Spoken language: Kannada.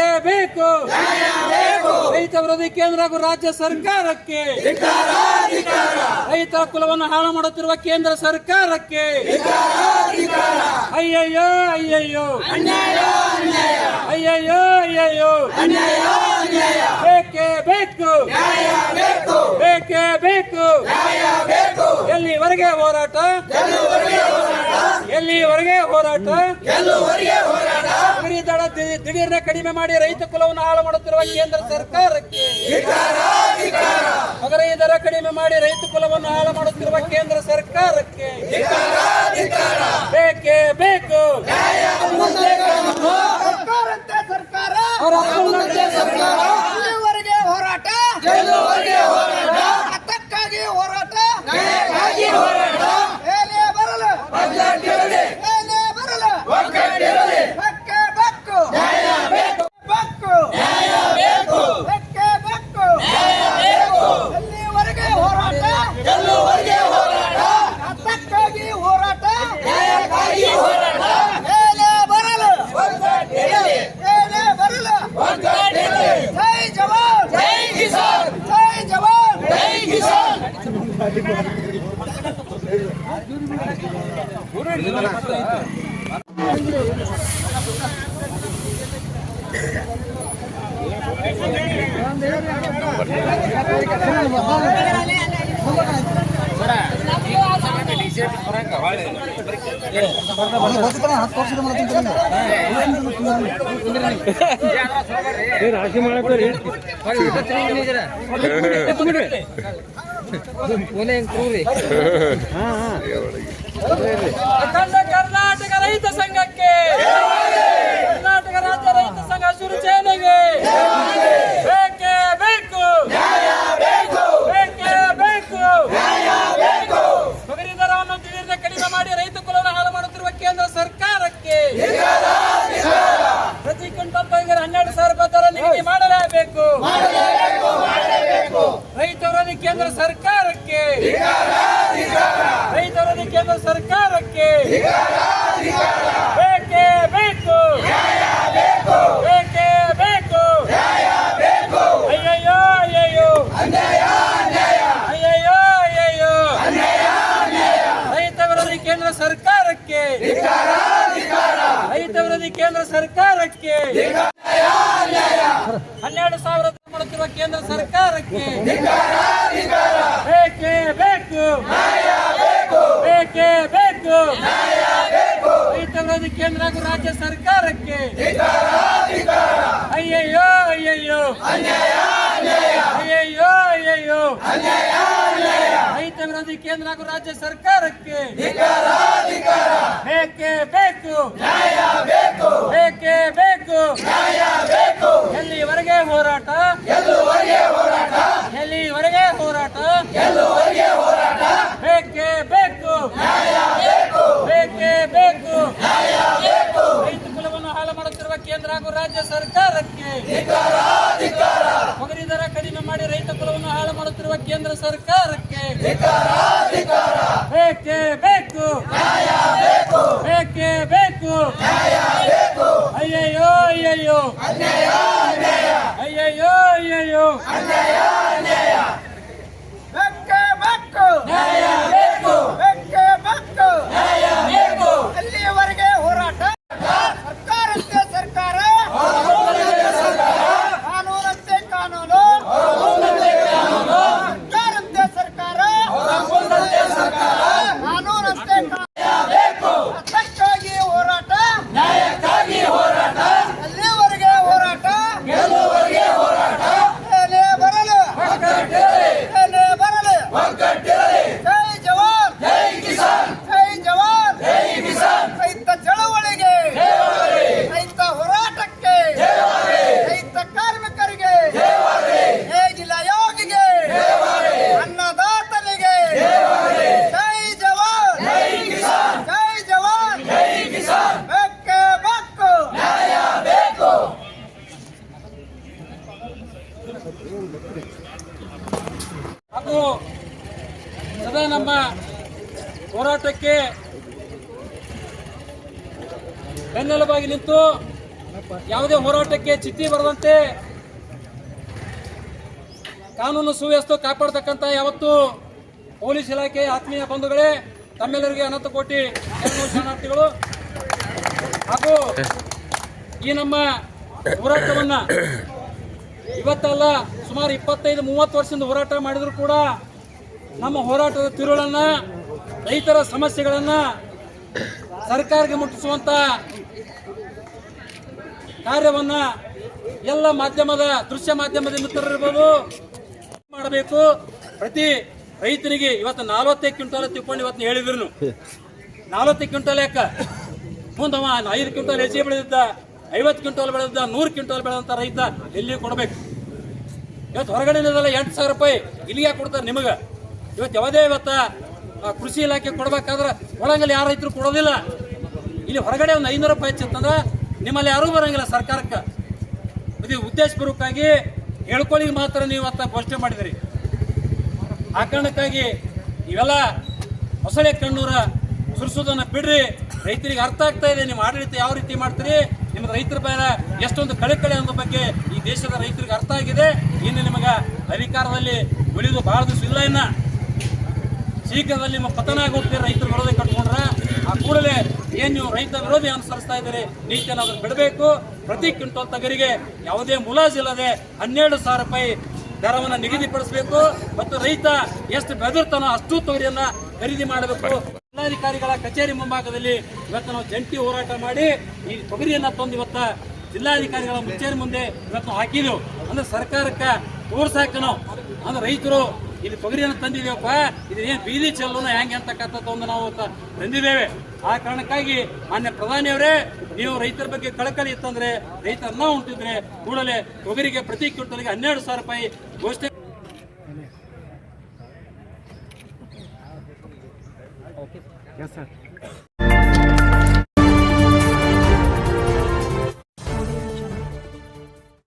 ಬೇಕು. ರೈತ ವಿರೋಧಿ ಕೇಂದ್ರ ಹಾಗೂ ರಾಜ್ಯ ಸರ್ಕಾರಕ್ಕೆ. ರೈತರ ಕುಲವನ್ನು ಹಾಳು ಮಾಡುತ್ತಿರುವ ಕೇಂದ್ರ ಸರ್ಕಾರಕ್ಕೆ. ಅಯ್ಯಯ್ಯೋ ಅಯ್ಯಯ್ಯೋ. ಅಯ್ಯಯ್ಯೋ ಅಯ್ಯಯ್ಯೋ. ಬೇಕೇ ಬೇಕು. ಬೇಕೇ. ಬೇಕು ಎಲ್ಲಿವರೆಗೆ ಹೋರಾಟ? ಎಲ್ಲಿವರೆಗೆ ಹೋರಾಟ? ದಿಢೀರ್ನೆ ಕಡಿಮೆ ಮಾಡಿ ರೈತ ಕುಲವನ್ನು ಹಾಳು ಮಾಡುತ್ತಿರುವ ಕೇಂದ್ರ ಸರ್ಕಾರಕ್ಕೆ. ಮಗರ ದರ ಕಡಿಮೆ ಮಾಡಿ ರೈತ ಕುಲವನ್ನು ಹಾಳು ಮಾಡುತ್ತಿರುವ ಕೇಂದ್ರ ಸರ್ಕಾರಕ್ಕೆ. ಬೇಕೇ ಬೇಕು. ರಾಶಿ ಮಾಡಕ್ರಿ ಕೊನೆ ಹಾ ಹಾ. ಅಖಂಡ ಕರ್ನಾಟಕ ರೈತ ಸಂಘಕ್ಕೆ. ಕರ್ನಾಟಕ ರಾಜ್ಯ ರೈತ ಸಂಘ ಹಸಿರು ಸೇನೆಗೆ. ಬೇಕೇ ಬೇಕು. ಬೇಕೇ ತೊಗರಿ ದರವನ್ನು ದಿಢೀರ್ನ ಕಡಿಮೆ ಮಾಡಿ ರೈತ ಕುಲವನ್ನು ಹಾಳು ಮಾಡುತ್ತಿರುವ ಕೇಂದ್ರ ಸರ್ಕಾರಕ್ಕೆ ಪ್ರತಿ ಕ್ವಿಂಟಲ್ ತೊಗರಿ ಹನ್ನೆರಡು ಸಾವಿರ ರೂಪಾಯಿ ದರ ನಿಗದಿ ಮಾಡಲೇಬೇಕು ರೈತ ವಿರೋಧಿ ಕೇಂದ್ರ ಸರ್ಕಾರಕ್ಕೆ. ರೈತರಲ್ಲಿ ಕೇಂದ್ರ ಸರ್ಕಾರಕ್ಕೆ. ಬೇಕೇ ಬೇಕು. ಬೇಕೇ ಬೇಕು. ಅಯ್ಯಯ್ಯೋ ಅಯ್ಯಯ್ಯೋ. ಅಯ್ಯಯ್ಯೋ ಅಯ್ಯಯ್ಯೋ. ರೈತ ವಿರೋಧಿ ಕೇಂದ್ರ ಸರ್ಕಾರಕ್ಕೆ. ರೈತ ಕೇಂದ್ರ ಸರ್ಕಾರಕ್ಕೆ. ಹನ್ನೆರಡು ಸಾವಿರ ಮಾಡುತ್ತಿರುವ ಕೇಂದ್ರ ಸರ್ಕಾರಕ್ಕೆ ಬೇಕೇ ಬೇಕು ಬೇಕೇ ಬೇಕು ರೈತ ವಿರೋಧಿ ಕೇಂದ್ರ ಹಾಗೂ ರಾಜ್ಯ ಸರ್ಕಾರಕ್ಕೆ ಅಯ್ಯಯ್ಯೋ ಅಯ್ಯಯ್ಯೋ ಅಯ್ಯಯ್ಯೋ ಅಯ್ಯಯ್ಯೋ ರೈತ ವಿರೋಧಿ ಕೇಂದ್ರ ಹಾಗೂ ರಾಜ್ಯ ಸರ್ಕಾರಕ್ಕೆ ಬೇಕೇ ಬೇಕು ಬೇಕೇ ಬೇಕು ಎಲ್ಲಿವರೆಗೆ ಹೋರಾಟ ಎಲ್ಲಿವರೆಗೆ ಹೋರಾಟ ಬೇಕೇ ಬೇಕು ಬೇಕೇ ಬೇಕು ರೈತ ಕುಲವನ್ನು ಹಾಳು ಮಾಡುತ್ತಿರುವ ಕೇಂದ್ರ ಹಾಗೂ ರಾಜ್ಯ ಸರ್ಕಾರಕ್ಕೆ ತೊಗರಿ ದರ ಕಡಿಮೆ ಮಾಡಿ ರೈತ ಕುಲವನ್ನು ಹಾಳು ಮಾಡುತ್ತಿರುವ ಕೇಂದ್ರ ಸರ್ಕಾರಕ್ಕೆ. ಬೇಕೇ ಬೇಕು. ಬೇಕೇ. ಬೇಕು ಅಯ್ಯಯ್ಯೋ ಅಯ್ಯಯ್ಯೋ. ಅಯ್ಯಯ್ಯೋ ಅಯ್ಯಯ್ಯೋ. ಬೆನ್ನೆಲುಬಾಗಿ ನಿಂತು ಯಾವುದೇ ಹೋರಾಟಕ್ಕೆ ಚಿತ್ತಿ ಬರದಂತೆ ಕಾನೂನು ಸುವ್ಯವಸ್ಥೆ ಕಾಪಾಡತಕ್ಕಂಥ ಯಾವತ್ತು ಪೊಲೀಸ್ ಇಲಾಖೆ, ಆತ್ಮೀಯ ಬಂಧುಗಳೇ, ತಮ್ಮೆಲ್ಲರಿಗೆ ಅನಂತ ಕೋಟಿ ಶರಣು ಶರಣಾರ್ಥಿಗಳು. ಹಾಗೂ ಈ ನಮ್ಮ ಹೋರಾಟವನ್ನು ಇವತ್ತಲ್ಲ ಸುಮಾರು ಇಪ್ಪತ್ತೈದು, ಮೂವತ್ತು ವರ್ಷದಿಂದ ಹೋರಾಟ ಮಾಡಿದರೂ ಕೂಡ ನಮ್ಮ ಹೋರಾಟದ ತಿರುಳನ್ನ, ರೈತರ ಸಮಸ್ಯೆಗಳನ್ನ ಸರ್ಕಾರಕ್ಕೆ ಮುಟ್ಟಿಸುವಂತ ಕಾರ್ಯವನ್ನ ಎಲ್ಲ ಮಾಧ್ಯಮದ, ದೃಶ್ಯ ಮಾಧ್ಯಮದ ಮಿತ್ರರಿರ್ಬೋದು ಮಾಡಬೇಕು. ಪ್ರತಿ ರೈತನಿಗೆ ಇವತ್ತು ನಲವತ್ತೈದು ಕ್ವಿಂಟಲ್ ತಿಳ್ಕೊಂಡು ಇವತ್ತು ಹೇಳಿದ್ರು ನಲವತ್ತು ಕ್ವಿಂಟಲ್ ಯಾಕ? ಮುಂದೆ ಐದು ಕ್ವಿಂಟಲ್ ಹೆಚ್ಚಿಗೆ ಬೆಳೆದಿದ್ದ, ಐವತ್ತು ಕ್ವಿಂಟಲ್ ಬೆಳೆದಿದ್ದ, ನೂರು ಕ್ವಿಂಟಲ್ ಬೆಳೆದಂತ ರೈತ ಎಲ್ಲಿ ಕೊಡಬೇಕು. ಇವತ್ತು ಹೊರಗಡೆನದಲ್ಲ ಎಂಟು ಸಾವಿರ ರೂಪಾಯಿ ಇಲ್ಲಿಗೆ ಕೊಡ್ತಾರೆ ನಿಮಗೆ? ಇವತ್ತು ಯಾವುದೇ ಇವತ್ತು ಕೃಷಿ ಇಲಾಖೆ ಕೊಡ್ಬೇಕಾದ್ರೆ ಒಳಗಲ್ಲಿ ಯಾರು ರೈತರು ಕೊಡೋದಿಲ್ಲ. ಇಲ್ಲಿ ಹೊರಗಡೆ ಒಂದು ಐನೂರು ರೂಪಾಯಿ ಹೆಚ್ಚಂತಂದ್ರೆ ನಿಮ್ಮಲ್ಲಿ ಯಾರೂ ಬರಂಗಿಲ್ಲ ಸರ್ಕಾರಕ್ಕೆ. ಇದು ಉದ್ದೇಶಪೂರ್ವಕವಾಗಿ ಹೇಳ್ಕೊಳ್ಳಿ ಮಾತ್ರ ನೀವು ಅಂತ ಘೋಷಣೆ ಮಾಡಿದಿರಿ. ಆ ಕಾರಣಕ್ಕಾಗಿ ಇವೆಲ್ಲ ಹೊಸಳೆ ಕಣ್ಣೂರ ಸುರಿಸೋದನ್ನ ಬಿಡ್ರಿ. ರೈತರಿಗೆ ಅರ್ಥ ಆಗ್ತಾ ಇದೆ ನಿಮ್ಮ ಆಡಳಿತ ಯಾವ ರೀತಿ ಮಾಡ್ತೀರಿ. ನಿಮ್ಮ ರೈತರ ಮೇಲೆ ಎಷ್ಟೊಂದು ಕಳೆ ಅನ್ನೋ ಬಗ್ಗೆ ಈ ದೇಶದ ರೈತರಿಗೆ ಅರ್ಥ ಆಗಿದೆ. ಇನ್ನು ನಿಮಗೆ ಅಧಿಕಾರದಲ್ಲಿ ಉಳಿದು ಭಾಳ ದಿವಸ ಇಲ್ಲ ಇನ್ನ. ಶೀಘ್ರದಲ್ಲಿ ನಿಮ್ಮ ಪತನ ಆಗುತ್ತೆ ರೈತರು ವಿರೋಧಿ ಕಟ್ಕೊಂಡ್ರೆ ಆ ಕೂಡಲೇ ಏನು ನೀವು ರೈತ ವಿರೋಧಿ ಅನುಸರಿಸ್ತಾ ಇದ್ದೀರಿ ನೀತಿಯನ್ನು ಅದನ್ನು ಬಿಡಬೇಕು. ಪ್ರತಿ ಕ್ವಿಂಟಲ್ ತಗರಿಗೆ ಯಾವುದೇ ಮುಲಾಜಿಲ್ಲದೆ ಹನ್ನೆರಡು ಸಾವಿರ ರೂಪಾಯಿ ದರವನ್ನು ನಿಗದಿಪಡಿಸಬೇಕು. ಮತ್ತು ರೈತ ಎಷ್ಟು ಬೆದರ್ತಾನೋ ಅಷ್ಟು ತೊಗರಿಯನ್ನ ಖರೀದಿ ಮಾಡಬೇಕು. ಜಿಲ್ಲಾಧಿಕಾರಿಗಳ ಕಚೇರಿ ಮುಂಭಾಗದಲ್ಲಿ ಇವತ್ತು ನಾವು ಜಂಟಿ ಹೋರಾಟ ಮಾಡಿ ಈ ತೊಗರಿಯನ್ನ ತಂದು ಇವತ್ತ ಜಿಲ್ಲಾಧಿಕಾರಿಗಳ ಮುಚ್ಚೇರಿ ಮುಂದೆ ಇವತ್ತು ಹಾಕಿದೆವು. ಅಂದ್ರೆ ಸರ್ಕಾರಕ್ಕೆ ತೋರ್ಸಾಕ ನಾವು ಅಂದ್ರೆ ರೈತರು ಇಲ್ಲಿ ಪಗರಿಯನ್ನು ತಂದಿದ್ದೇವಪ್ಪ ಇದು ಏನು ಬೀದಿ ಚೆಲ್ಲೋಣ ಹೆಂಗೆ ಅಂತಕ್ಕಂಥದ್ದು ಒಂದು ನಾವು ತಂದಿದ್ದೇವೆ ಆ ಕಾರಣಕ್ಕಾಗಿ ಮಾನ್ಯ ಪ್ರಧಾನಿಯವರೇ ನೀವು ರೈತರ ಬಗ್ಗೆ ಕಳಕಳಿ ಇತ್ತಂದ್ರೆ ರೈತ ಅನ್ನ ಉಂಟಿದ್ರೆ ಕೂಡಲೇ ತೊಗರಿಗೆ ಪ್ರತಿ ಕ್ವಿಂಟಲ್ಗೆ ಹನ್ನೆರಡು ಸಾವಿರ ರೂಪಾಯಿ ಘೋಷಣೆ Yes, sir.